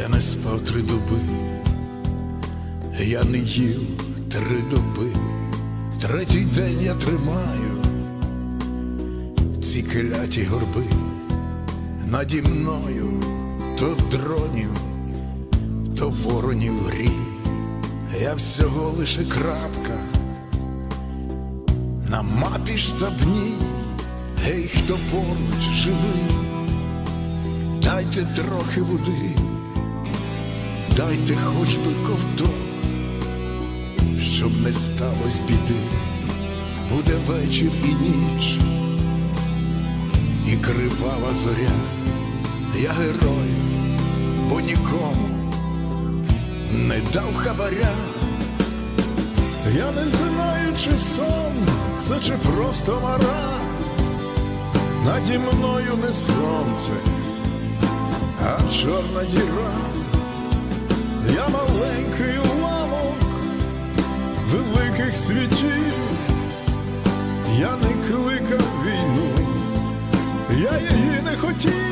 Я не спав три доби, я не їв три доби, третій день я тримаю ці кляті горби. Наді мною то дронів, то воронів грі, я всього лише крапка на мапі штабній, гей, хто поруч живий, дайте трохи води, дайте хоч би ковток, щоб не сталося біди, буде вечір і ніч, і кривава зоря, я герой, бо нікому не дав хабаря. Я не знаю, чи сон це чи просто мара. Наді мною не сонце, а чорна діра я маленький уламок великих світів, я не кликав війну, я її не хотів.